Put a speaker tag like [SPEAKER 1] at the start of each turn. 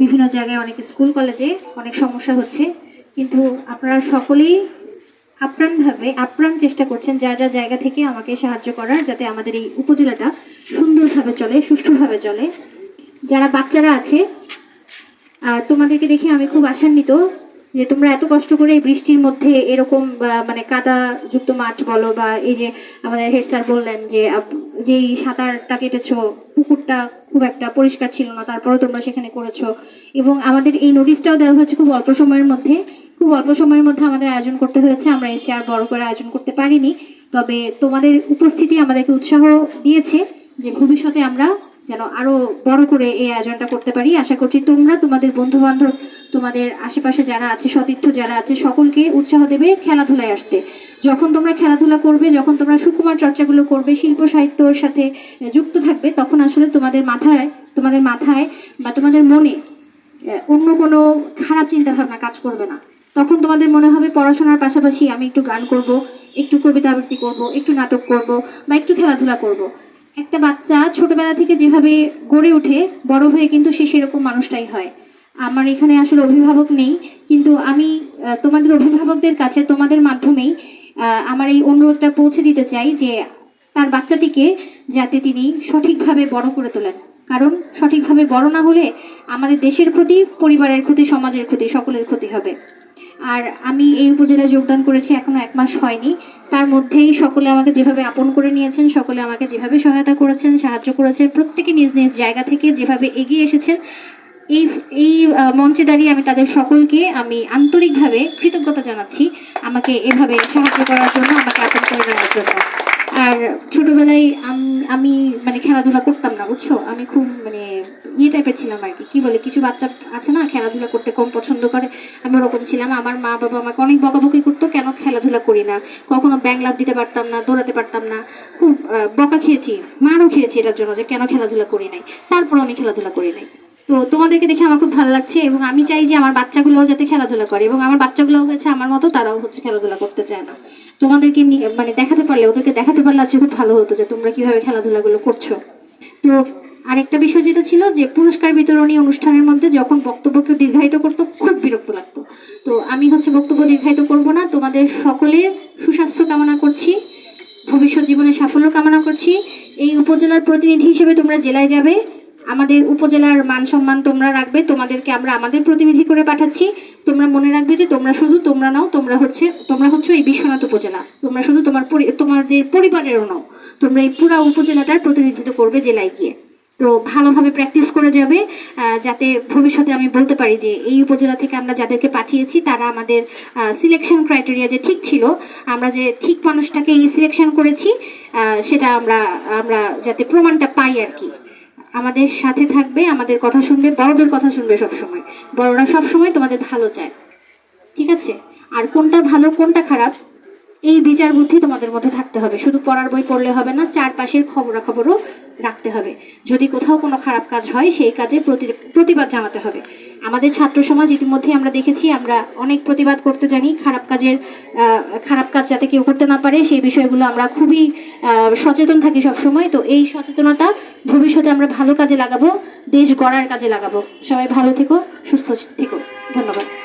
[SPEAKER 1] বিভিন্ন জায়গায় অনেক স্কুল, কলেজে অনেক সমস্যা হচ্ছে। কিন্তু আপনারা সকলেই আপ্রাণভাবে, আপ্রাণ চেষ্টা করছেন যা যা জায়গা থেকে আমাকে সাহায্য করার যাতে আমাদের এই উপজেলাটা সুন্দরভাবে চলে, সুষ্ঠুভাবে চলে। যারা বাচ্চারা আছে তোমাদেরকে দেখে আমি খুব আশান্বিত যে তোমরা এত কষ্ট করে এই বৃষ্টির মধ্যে এরকম মানে কাদা যুক্ত মাঠ বলো, বা এই যে আমাদের হেড স্যার বললেন যে যেই সাঁতারটা কেটেছ, পুকুরটা খুব একটা পরিষ্কার ছিল না, তারপরেও তোমরা সেখানে করেছ। এবং আমাদের এই নোটিশটাও দেওয়া হয়েছে খুব অল্প সময়ের মধ্যে। খুব অল্প সময়ের মধ্যে আমাদের আয়োজন করতে হয়েছে। আমরা এর চেয়ে আর বড় করে আয়োজন করতে পারিনি। তবে তোমাদের উপস্থিতি আমাদেরকে উৎসাহ দিয়েছে যে ভবিষ্যতে আমরা যেন আরও বড় করে এই আয়োজনটা করতে পারি। আশা করছি তোমরা, তোমাদের বন্ধু বান্ধব তোমাদের আশেপাশে যারা আছে, সতীর্থ যারা আছে, সকলকে উৎসাহ দেবে খেলাধুলায় আসতে। যখন তোমরা খেলাধুলা করবে, যখন তোমরা সুকুমার চর্চাগুলো করবে, শিল্প সাহিত্যর সাথে যুক্ত থাকবে, তখন আসলে তোমাদের মাথায় তোমাদের মাথায় বা তোমাদের মনে অন্য কোনো খারাপ চিন্তা ভাবনা কাজ করবে না। তখন তোমাদের মনে হবে, পড়াশোনার পাশাপাশি আমি একটু গান করব, একটু কবিতা আবৃত্তি করব, একটু নাটক করব বা একটু খেলাধুলা করব। একটা বাচ্চা ছোটবেলা থেকে যেভাবে গড়ে ওঠে, বড় হয়ে কিন্তু সে সেরকম মানুষটাই হয়। আমার এখানে আসলে অভিভাবক নেই, কিন্তু আমি তোমাদের অভিভাবকদের কাছে, তোমাদের মাধ্যমেই আমার এই অনুরোধটা পৌঁছে দিতে চাই যে, তার বাচ্চাটিকে যাতে তিনি সঠিকভাবে বড় করে তোলেন। কারণ সঠিকভাবে বড় না হলে আমাদের দেশের ক্ষতি, পরিবারের ক্ষতি, সমাজের ক্ষতি, সকলের ক্ষতি হবে। আর আমি এই উপজেলায় যোগদান করেছি, এখনও এক মাস হয়নি। তার মধ্যেই সকলে আমাকে যেভাবে আপন করে নিয়েছেন, সকলে আমাকে যেভাবে সহায়তা করেছেন, সাহায্য করেছেন, প্রত্যেকে নিজ নিজ জায়গা থেকে যেভাবে এগিয়ে এসেছেন, এই এই মঞ্চে দাঁড়িয়ে আমি তাদের সকলকে আমি আন্তরিকভাবে কৃতজ্ঞতা জানাচ্ছি। আমাকে এভাবে সাহায্য করার জন্য, আমাকে আপন করে নেওয়ার জন্য। আর ছোটবেলায় আমি মানে খেলাধুলা করতাম না, বুঝছ? আমি খুব মানে ইয়ে টাইপের ছিলাম আর কি। বলে, কিছু বাচ্চা আছে না, খেলাধুলা করতে কম পছন্দ করে, আমি ওরকম ছিলাম। আমার মা বাবা আমাকে অনেক বকাবকি করতো, কেন খেলাধুলা করি না? কখনো ব্যাং লাভ দিতে পারতাম না, দৌড়াতে পারতাম না। খুব বকা খেয়েছি, মারও খেয়েছি এটার জন্য যে কেন খেলাধুলা করি নাই। তারপর আমি খেলাধুলা করি নাই। তো তোমাদেরকে দেখে আমার খুব ভালো লাগছে এবং আমি চাই যে আমার বাচ্চাগুলোও যাতে খেলাধুলা করে এবং আমার বাচ্চাগুলোও হচ্ছে আমার মতো তারাও হচ্ছে খেলাধুলা করতে চায় না। তোমাদেরকে মানে দেখাতে পারলে, ওদেরকে দেখাতে পারলে আজকে খুব ভালো হতো যে তোমরা কীভাবে খেলাধুলাগুলো করছ। তো আরেকটা বিষয় যেটা ছিল যে পুরস্কার বিতরণী অনুষ্ঠানের মধ্যে যখন বক্তব্যকে দীর্ঘায়িত করতো, খুব বিরক্ত লাগতো। তো আমি হচ্ছে বক্তব্য দীর্ঘায়িত করব না, তোমাদের সকলের সুস্বাস্থ্য কামনা করছি, ভবিষ্যৎ জীবনে সাফল্য কামনা করছি। এই উপজেলার প্রতিনিধি হিসেবে তোমরা জেলায় যাবে আমাদের উপজেলার মান সম্মান তোমরা রাখবে। তোমাদেরকে আমরা আমাদের প্রতিনিধি করে পাঠাচ্ছি। তোমরা মনে রাখবে যে তোমরা শুধু তোমরা নাও, তোমরা হচ্ছে তোমরা হচ্ছে এই বিশ্বনাথ উপজেলা। তোমরা শুধু তোমার তোমাদের পরিবারেরও নাও। তোমরা এই পুরা উপজেলাটার প্রতিনিধিত্ব করবে জেলায় গিয়ে। তো ভালোভাবে প্র্যাকটিস করে যাবে যাতে ভবিষ্যতে আমি বলতে পারি যে এই উপজেলা থেকে আমরা যাদেরকে পাঠিয়েছি, তারা আমাদের সিলেকশন ক্রাইটেরিয়া যে ঠিক ছিল, আমরা যে ঠিক মানুষটাকে এই সিলেকশন করেছি সেটা আমরা আমরা যাতে প্রমাণটা পাই আর কি। আমাদের সাথে থাকবে, আমাদের কথা শুনবে, বড়দের কথা শুনবে সব সময় বড়রা সব সময় তোমাদের ভালো চায়। ঠিক আছে? আর কোনটা ভালো, কোনটা খারাপ, এই বিচার বুদ্ধি তোমাদের মধ্যে থাকতে হবে। শুধু পড়ার বই পড়লে হবে না, চারপাশের খবরাখবরও রাখতে হবে। যদি কোথাও কোনো খারাপ কাজ হয়, সেই কাজে প্রতি- প্রতিবাদ জানাতে হবে। আমাদের ছাত্র সমাজ ইতিমধ্যে আমরা দেখেছি, আমরা অনেক প্রতিবাদ করতে জানি, খারাপ কাজের খারাপ কাজ যাতে কেউ করতে না পারে, সেই বিষয়গুলো আমরা খুবই সচেতন থাকি সবসময়। তো এই সচেতনতা ভবিষ্যতে আমরা ভালো কাজে লাগাবো, দেশ গড়ার কাজে লাগাবো। সবাই ভালো থেকো, সুস্থ থেকো। ধন্যবাদ।